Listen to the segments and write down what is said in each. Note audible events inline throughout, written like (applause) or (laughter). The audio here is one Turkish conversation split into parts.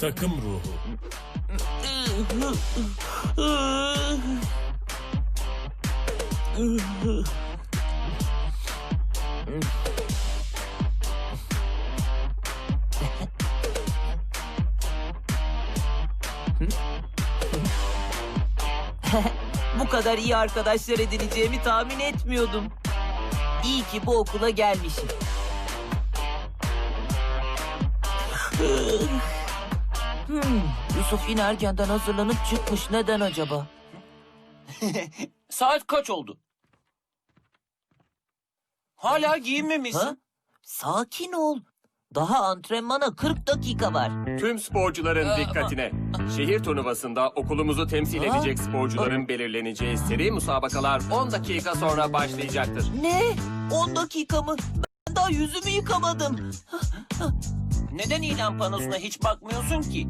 Takım ruhu. Bu kadar iyi arkadaşlar edineceğimi tahmin etmiyordum. İyi ki bu okula gelmişim. Hmm, Yusuf yine erkenden hazırlanıp çıkmış. Neden acaba? (laughs) Saat kaç oldu? Hala giyinmemişsin. Ha? Sakin ol. Daha antrenmana 40 dakika var. Tüm sporcuların dikkatine. Şehir turnuvasında okulumuzu temsil edecek sporcuların belirleneceği seri musabakalar 10 dakika sonra başlayacaktır. Ne? 10 dakika mı? Ben daha yüzümü yıkamadım. Neden ilan panosuna hiç bakmıyorsun ki?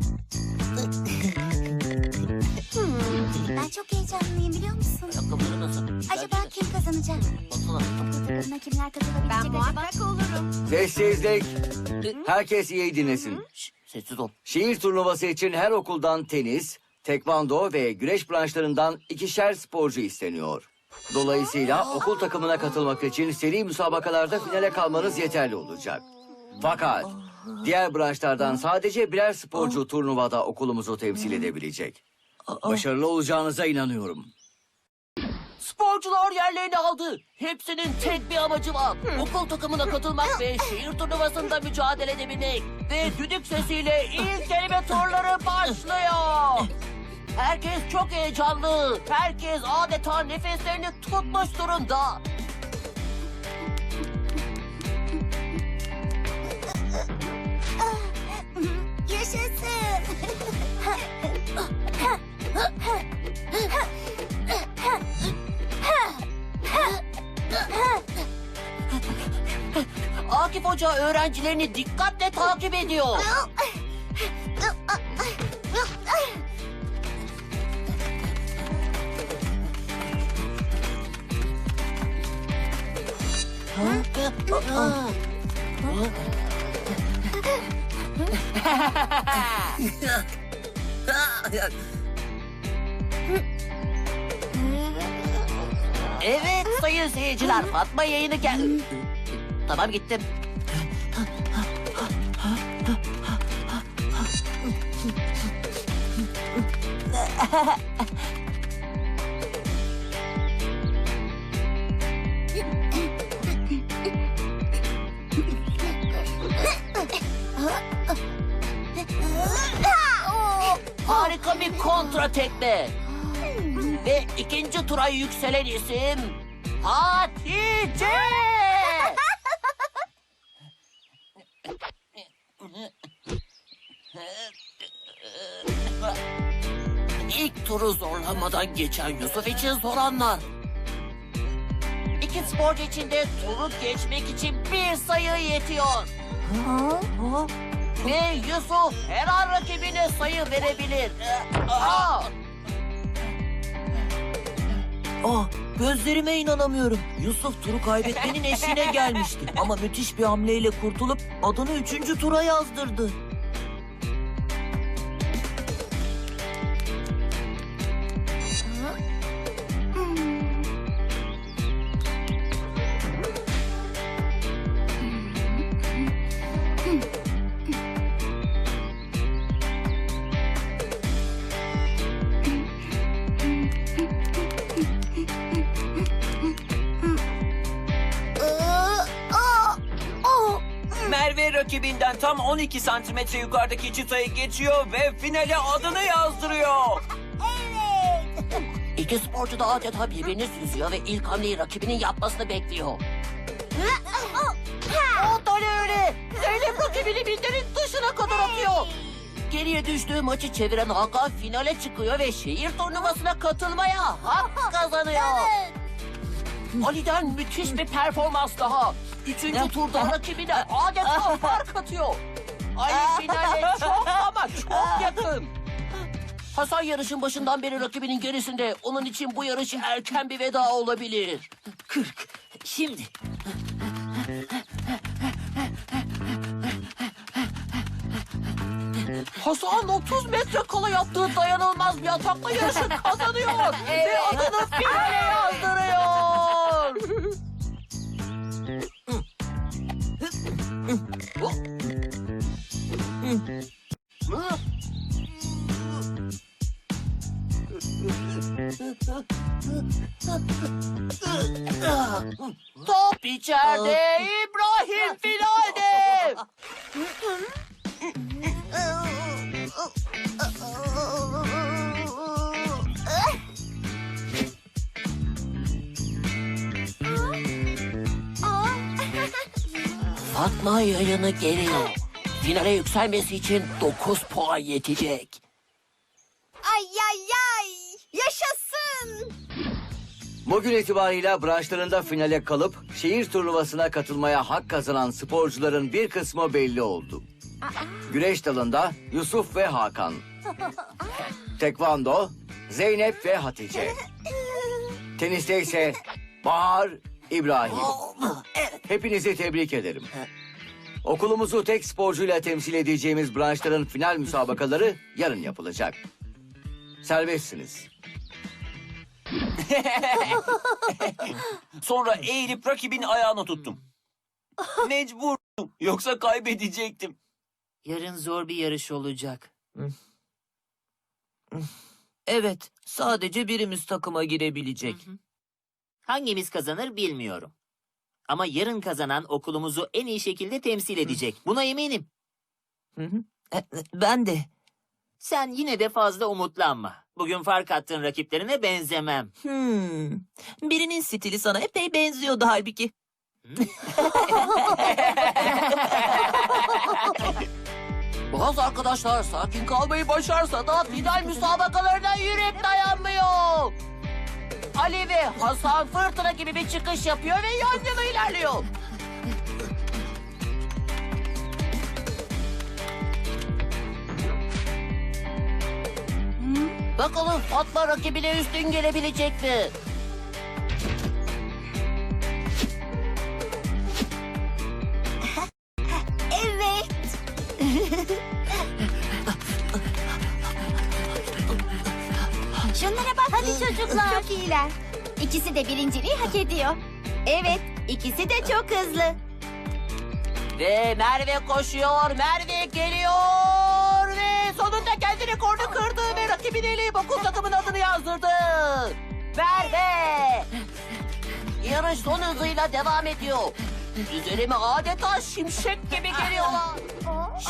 Ben çok heyecanlıyım biliyor musun? Ayakkabıları nasıl? Acaba kim kazanacak? Baksana. Okul takımına kimler katılabilecek Ben acaba? muhakkak olurum. Sessizlik. Herkes iyi dinlesin. Sessiz ol. Şehir turnuvası için her okuldan tenis, tekvando ve güreş branşlarından ikişer sporcu isteniyor. Dolayısıyla okul takımına katılmak için seri müsabakalarda finale kalmanız yeterli olacak. Fakat diğer branşlardan sadece birer sporcu turnuvada okulumuzu temsil edebilecek. Başarılı olacağınıza inanıyorum. Sporcular yerlerini aldı. Hepsinin tek bir amacı var. Okul takımına katılmak ve şehir turnuvasında mücadele edebilmek. Ve düdük sesiyle ilk kelime turları (laughs) başlıyor. Herkes çok heyecanlı. Herkes adeta nefeslerini tutmuş durumda. Hoca öğrencilerini dikkatle takip ediyor. Evet sayın seyirciler Fatma yayını gel. Tamam gittim. Harika bir kontra tekme. Ve ikinci tura yükselen isim Hatice. Turu zorlanmadan geçen Yusuf için zor anlar. İki sporcu için de turu geçmek için bir sayı yetiyor. Ve Yusuf her an rakibine sayı verebilir. Aa! Ah, gözlerime inanamıyorum. Yusuf turu kaybetmenin eşiğine gelmişti. Ama müthiş bir hamleyle kurtulup adını üçüncü tura yazdırdı. Rakibinden tam 12 santimetre yukarıdaki çıtayı geçiyor ve finale adını yazdırıyor. İki sporcu da adeta birbirini süzüyor ve ilk hamleyi rakibinin yapmasını bekliyor. (laughs) o da ne öyle? Zeynep rakibini bildirin dışına kadar atıyor. Geriye düştüğü maçı çeviren Hakan finale çıkıyor ve şehir turnuvasına katılmaya hak kazanıyor. (laughs) Ali'den müthiş bir performans daha. Üçüncü turda rakibine adeta fark atıyor. Ali finale çok ama çok yakın. Hasan yarışın başından beri rakibinin gerisinde. Onun için bu yarış erken bir veda olabilir. 40. Şimdi. Hasan 30 metre kala yaptığı dayanılmaz bir atakla yarışı kazanıyor. (laughs) Ve adını finale yazdırıyor. Top içeride, İbrahim finalde. Fatma yayını geliyor. Finale yükselmesi için 9 puan yetecek. Ay ay ay. Yaşasın. Bugün itibarıyla branşlarında finale kalıp şehir turnuvasına katılmaya hak kazanan sporcuların bir kısmı belli oldu. Güreş dalında Yusuf ve Hakan. (laughs) Tekvando, Zeynep ve Hatice. Teniste ise Bahar, İbrahim. Hepinizi tebrik ederim. Okulumuzu tek sporcuyla temsil edeceğimiz branşların final müsabakaları yarın yapılacak. Serbestsiniz. (laughs) Sonra eğilip rakibin ayağını tuttum. Mecburdum. Yoksa kaybedecektim. Yarın zor bir yarış olacak. Evet, sadece birimiz takıma girebilecek. Hangimiz kazanır bilmiyorum. Ama yarın kazanan okulumuzu en iyi şekilde temsil edecek. Buna eminim. E, Ben de. Sen yine de fazla umutlanma. Bugün fark attığın rakiplerine benzemem. Hmm. Birinin stili sana epey benziyordu halbuki. (laughs) Bazı arkadaşlar sakin kalmayı başarsa da final müsabakalarına yürek dayanmıyor. Ali ve Hasan fırtına gibi bir çıkış yapıyor ve yan yana ilerliyor. Bakalım Fatma rakibine üstün gelebilecek mi? (laughs) Evet. Şunlara bak. Hadi çocuklar. Çok iyiler. İkisi de birinciliği hak ediyor. Evet, ikisi de çok hızlı. Ve Merve koşuyor, Merve geliyor rekorunu kırdı ve rakibini eleyip okul takımın adını yazdırdı. Merve! Yarış son hızıyla devam ediyor. Üzerime adeta şimşek gibi geliyorlar.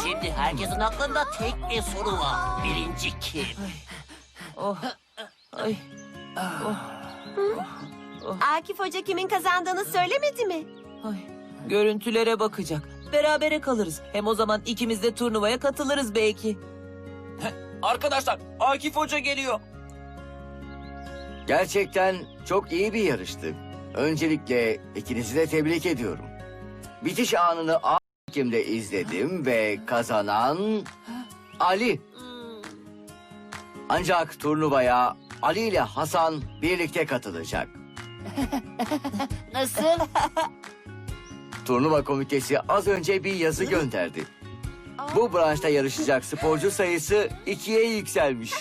Şimdi herkesin aklında tek bir soru var. Birinci kim? Akif Hoca kimin kazandığını söylemedi mi? Görüntülere bakacak. Berabere kalırız. Hem o zaman ikimiz de turnuvaya katılırız belki. Arkadaşlar Akif Hoca geliyor. Gerçekten çok iyi bir yarıştı. Öncelikle ikinizi de tebrik ediyorum. Bitiş anını hakimde izledim ve kazanan Ali. Ancak turnuvaya Ali ile Hasan birlikte katılacak. (laughs) Nasıl? Turnuva komitesi az önce bir yazı gönderdi. Bu branşta yarışacak sporcu sayısı ikiye yükselmiş.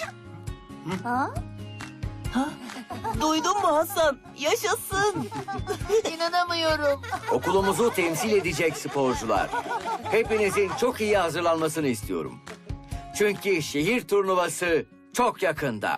Duydun mu Hasan? Yaşasın. (laughs) İnanamıyorum. Okulumuzu temsil edecek sporcular. Hepinizin çok iyi hazırlanmasını istiyorum. Çünkü şehir turnuvası çok yakında.